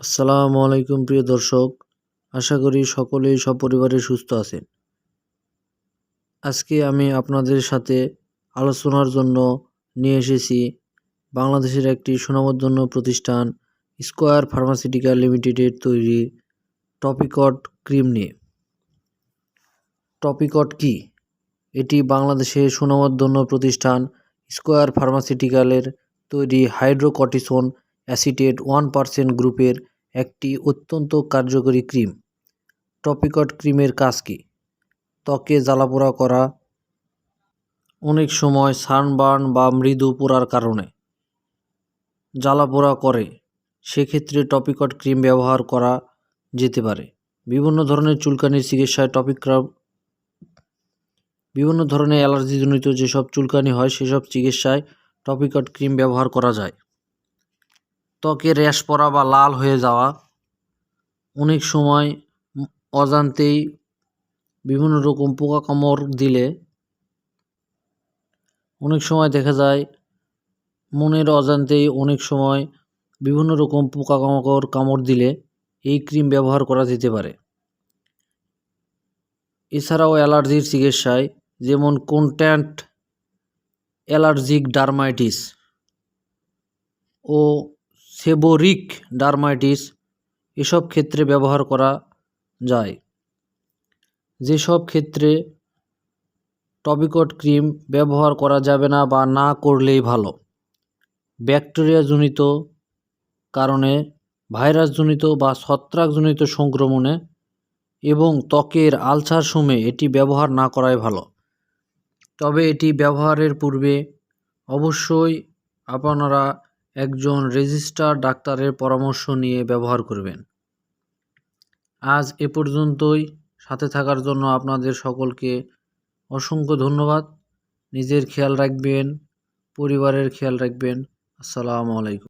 আসসালামু আলাইকুম, প্রিয় দর্শক। আশা করি সকলেই সপরিবারে সুস্থ আছেন। আজকে আমি আপনাদের সাথে আলোচনার জন্য নিয়ে এসেছি বাংলাদেশের একটি সুনামধন্য প্রতিষ্ঠান স্কোয়ার ফার্মাসিউটিক্যাল লিমিটেডের তৈরি টপিকট ক্রিম নিয়ে। টপিকট কি? এটি বাংলাদেশের সুনামধন্য প্রতিষ্ঠান স্কোয়ার ফার্মাসিউটিক্যালের তৈরি হাইড্রোকর্টিসন অ্যাসিটেট ওয়ান পার্সেন্ট গ্রুপের একটি অত্যন্ত কার্যকরী ক্রিম। টপিকট ক্রিমের কাজ কী? ত্বকে জ্বালাপোড়া করা, অনেক সময় সানবার্ন বা মৃদু পোড়ার কারণে। জ্বালাপোড়া করে, সেক্ষেত্রে টপিকট ক্রিম ব্যবহার করা যেতে পারে। বিভিন্ন ধরনের চুলকানির চিকিৎসায় টপিক বিভিন্ন ধরনের অ্যালার্জিজনিত যেসব চুলকানি হয়, সেসব চিকিৎসায় টপিকট ক্রিম ব্যবহার করা যায়। ত্বকে র্যাশ পড়া বা লাল হয়ে যাওয়া। অনেক সময় অজান্তেই বিভিন্ন রকম পোকাকামড় দিলে অনেক সময় দেখা যায় মনের অজান্তেই অনেক সময় বিভিন্ন রকম পোকামাকড় কামড় দিলে এই ক্রিম ব্যবহার করা যেতে পারে। এছাড়াও অ্যালার্জির চিকিৎসায় যেমন কন্ট্যান্ট অ্যালার্জিক ডার্মাইটিস ও সেবোরিক ডার্মাইটিস এসব ক্ষেত্রে ব্যবহার করা যায়। যেসব ক্ষেত্রে টপিকট ক্রিম ব্যবহার করা যাবে না বা না করলেই ভালো। ব্যাকটেরিয়াজনিত কারণে ভাইরাসজনিত বা ছত্রাকজনিত সংক্রমণে এবং ত্বকের আলসার সময়ে এটি ব্যবহার না করাই ভালো। তবে এটি ব্যবহারের পূর্বে অবশ্যই আপনারা একজন রেজিস্টার ডাক্তারের পরামর্শ নিয়ে ব্যবহার করবেন। আজ এ পর্যন্তই। সাথে থাকার জন্য আপনাদের সকলকে অসংখ্য ধন্যবাদ। নিজের খেয়াল রাখবেন, পরিবারের খেয়াল রাখবেন। আসসালামু আলাইকুম।